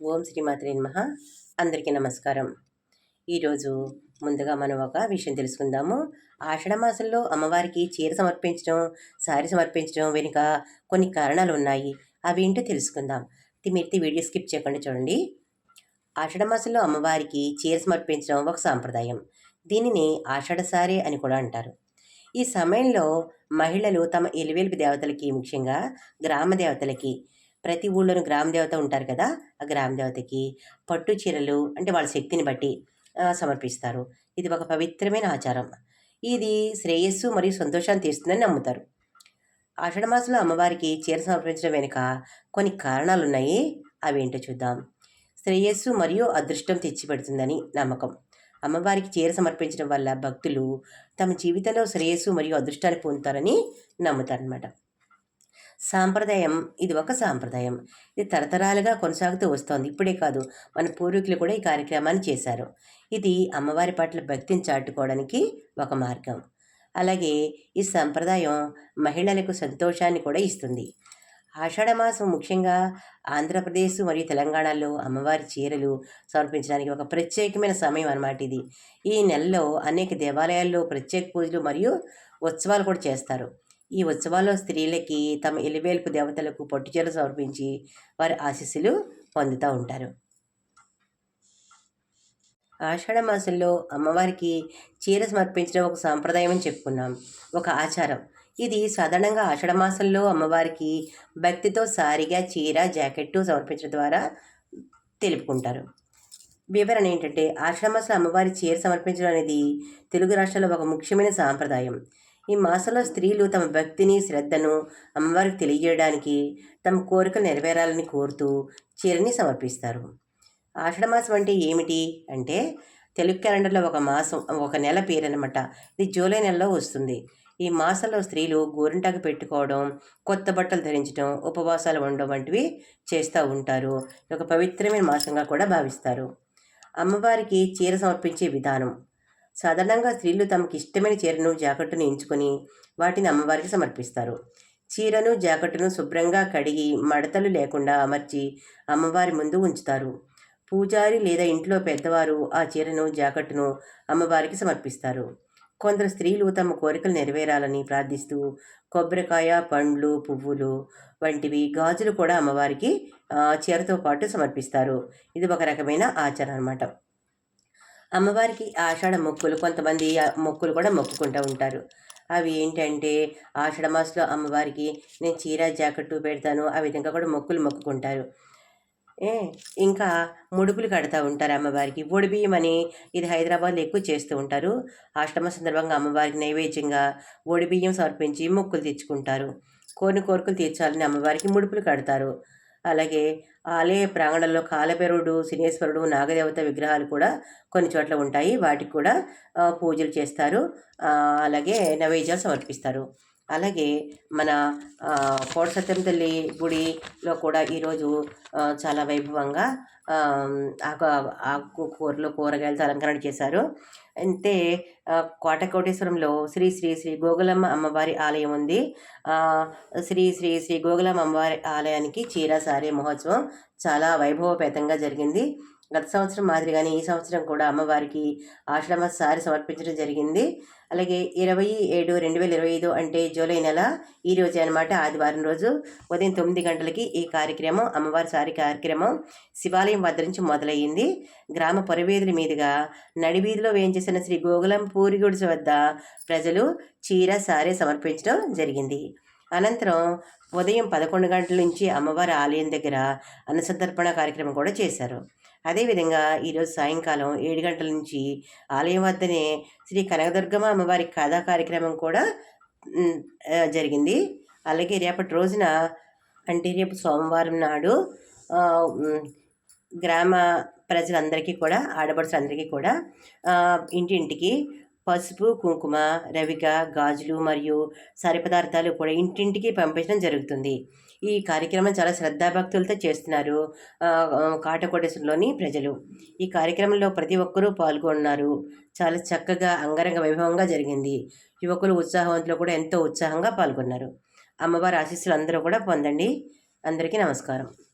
ఓం శ్రీమాత్రే మహ అందరికీ నమస్కారం. ఈరోజు ముందుగా మనం ఒక విషయం తెలుసుకుందాము. ఆషాఢమాసంలో అమ్మవారికి చీర సమర్పించడం సారీ సమర్పించడం వెనుక కొన్ని కారణాలు ఉన్నాయి. అవి ఏంటో తెలుసుకుందాం. మీరు వీడియో స్కిప్ చేయకుండా చూడండి. ఆషాఢమాసంలో అమ్మవారికి చీర సమర్పించడం ఒక సాంప్రదాయం. దీనిని ఆషాఢ సారీ అని కూడా అంటారు. ఈ సమయంలో మహిళలు తమ ఎలివేలుపు దేవతలకి ముఖ్యంగా గ్రామ దేవతలకి ప్రతి ఊళ్ళోనూ గ్రామ దేవత ఉంటారు కదా ఆ గ్రామదేవతకి పట్టు చీరలు అంటే వాళ్ళ శక్తిని బట్టి సమర్పిస్తారు. ఇది ఒక పవిత్రమైన ఆచారం. ఇది శ్రేయస్సు మరియు సంతోషాన్ని తీస్తుందని నమ్ముతారు. ఆషాఢమాసంలో అమ్మవారికి చీర సమర్పించడం వెనుక కొన్ని కారణాలు ఉన్నాయి అవేంటో చూద్దాం. శ్రేయస్సు మరియు అదృష్టం తెచ్చిపెడుతుందని నమ్మకం. అమ్మవారికి చీర సమర్పించడం వల్ల భక్తులు తమ జీవితంలో శ్రేయస్సు మరియు అదృష్టాన్ని పొందుతారని నమ్ముతారనమాట సాంప్రదాయం. ఇది ఒక సాంప్రదాయం. ఇది తరతరాలుగా కొనసాగుతూ వస్తోంది. ఇప్పుడే కాదు మన పూర్వీకులు కూడా ఈ కార్యక్రమాన్ని చేశారు. ఇది అమ్మవారి పట్ల భక్తిని చాటుకోవడానికి ఒక మార్గం. అలాగే ఈ సంప్రదాయం మహిళలకు సంతోషాన్ని కూడా ఇస్తుంది. ఆషాఢమాసం ముఖ్యంగా ఆంధ్రప్రదేశ్ మరియు తెలంగాణలో అమ్మవారి చీరలు సమర్పించడానికి ఒక ప్రత్యేకమైన సమయం అన్నమాట ఇది. ఈ నెలలో అనేక దేవాలయాల్లో ప్రత్యేక పూజలు మరియు ఉత్సవాలు కూడా చేస్తారు. ఈ ఉత్సవాల్లో స్త్రీలకి తమ ఎలివేల్పు దేవతలకు పట్టుచీర సమర్పించి వారి ఆశీస్సులు పొందుతూ ఉంటారు. ఆషాఢ మాసంలో అమ్మవారికి చీర సమర్పించడం ఒక సాంప్రదాయం అని చెప్పుకున్నాం. ఒక ఆచారం. ఇది సాధారణంగా ఆషాఢ మాసంలో అమ్మవారికి భక్తితో సారిగా చీర జాకెట్టు సమర్పించడం ద్వారా తెలుపుకుంటారు. వివరణ ఏంటంటే ఆషాఢ మాసంలో అమ్మవారి చీర సమర్పించడం అనేది తెలుగు రాష్ట్రాల్లో ఒక ముఖ్యమైన సాంప్రదాయం. ఈ మాసంలో స్త్రీలు తమ భక్తిని శ్రద్ధను అమ్మవారికి తెలియజేయడానికి తమ కోరికలు నెరవేరాలని కోరుతూ చీరని సమర్పిస్తారు. ఆషాఢమాసం అంటే ఏమిటి అంటే తెలుగు క్యాలెండర్లో ఒక మాసం ఒక నెల పేరు అనమాట ఇది జూలై నెలలో వస్తుంది. ఈ మాసంలో స్త్రీలు గోరింటాకు పెట్టుకోవడం కొత్త బట్టలు ధరించడం ఉపవాసాలు ఉండడం వంటివి చేస్తూ ఉంటారు. ఒక పవిత్రమైన మాసంగా కూడా భావిస్తారు. అమ్మవారికి చీర సమర్పించే విధానం. సాధారణంగా స్త్రీలు తమకి ఇష్టమైన చీరను జాకెట్టును ఎంచుకొని వాటిని అమ్మవారికి సమర్పిస్తారు. చీరను జాకెట్టును శుభ్రంగా కడిగి మడతలు లేకుండా అమర్చి అమ్మవారి ముందు ఉంచుతారు. పూజారి లేదా ఇంట్లో పెద్దవారు ఆ చీరను జాకెట్టును అమ్మవారికి సమర్పిస్తారు. కొందరు స్త్రీలు తమ కోరికలు నెరవేరాలని ప్రార్థిస్తూ కొబ్బరికాయ పండ్లు పువ్వులు వంటివి గాజులు కూడా అమ్మవారికి చీరతో పాటు సమర్పిస్తారు. ఇది ఒక రకమైన ఆచారం అన్నమాట. అమ్మవారికి ఆషాఢ మొక్కులు కొంతమంది మొక్కులు కూడా మొక్కుకుంటూ ఉంటారు. అవి ఏంటంటే ఆషాఢ మాసంలో అమ్మవారికి నేను చీర జాకెట్టు పెడతాను ఆ విధంగా కూడా మొక్కులు మొక్కుకుంటారు. ఏ ఇంకా ముడుపులు కడతా ఉంటారు అమ్మవారికి. ఒడిబియ్యమని ఇది హైదరాబాద్లో ఎక్కువ చేస్తూ ఉంటారు. ఆశ్రమ సందర్భంగా అమ్మవారికి నైవేద్యంగా ఒడిబియ్యం సమర్పించి మొక్కులు తెచ్చుకుంటారు. కోరిన కోరికలు తీర్చాలని అమ్మవారికి ముడుపులు కడతారు. అలాగే ఆలయ ప్రాంగణంలో కాలభైరవుడు శనేశ్వరుడు నాగదేవత విగ్రహాలు కూడా కొన్ని చోట్ల ఉంటాయి. వాటికి కూడా పూజలు చేస్తారు. అలాగే నైవేద్యాలు సమర్పిస్తారు. అలాగే మన కోట సత్యం తల్లి గుడిలో కూడా ఈరోజు చాలా వైభవంగా ఆకు కూరలు కూరగాయలతో అలంకరణ చేశారు. అయితే కోటకోటేశ్వరంలో శ్రీ శ్రీ శ్రీ గోగులమ్మ అమ్మవారి ఆలయం ఉంది. శ్రీ శ్రీ శ్రీ గోగులమ్మ అమ్మవారి ఆలయానికి చీర సారే మహోత్సవం చాలా వైభవపేతంగా జరిగింది. గత సంవత్సరం మాదిరిగానే ఈ సంవత్సరం కూడా అమ్మవారికి ఆశ్రమ సారి సమర్పించడం జరిగింది. అలాగే ఇరవై ఏడు రెండు వేల ఇరవై ఐదు అంటే జూలై నెల ఈ రోజే అనమాట ఆదివారం రోజు ఉదయం తొమ్మిది గంటలకి ఈ కార్యక్రమం అమ్మవారి సారి కార్యక్రమం శివాలయం వద్ద నుంచి మొదలయ్యింది. గ్రామ పొరవీధుల మీదుగా నడివీధిలో వేయించేసిన శ్రీ గోగులం పూరిగుడిస వద్ద ప్రజలు చీర సారే సమర్పించడం జరిగింది. అనంతరం ఉదయం పదకొండు గంటల నుంచి అమ్మవారి ఆలయం దగ్గర అన్నసంతర్పణ కార్యక్రమం కూడా చేశారు. అదేవిధంగా ఈరోజు సాయంకాలం ఏడు గంటల నుంచి ఆలయం వద్దనే శ్రీ కనకదుర్గమ్మ అమ్మవారి కథా కార్యక్రమం కూడా జరిగింది. అలాగే రేపటి రోజున అంటే రేపు సోమవారం నాడు గ్రామ ప్రజలందరికీ కూడా ఆడపడుచులందరికీ కూడా ఇంటింటికి పసుపు కుంకుమ రవిక గాజులు మరియు సరి పదార్థాలు కూడా ఇంటింటికి పంపించడం జరుగుతుంది. ఈ కార్యక్రమం చాలా శ్రద్ధాభక్తులతో చేస్తున్నారు కాటకోటేశ్వరంలోని ప్రజలు. ఈ కార్యక్రమంలో ప్రతి ఒక్కరూ పాల్గొన్నారు. చాలా చక్కగా అంగరంగ వైభవంగా జరిగింది. యువకులు ఉత్సాహవంతులు కూడా ఎంతో ఉత్సాహంగా పాల్గొన్నారు. అమ్మవారి ఆశీస్సులు అందరూ కూడా పొందండి. అందరికీ నమస్కారం.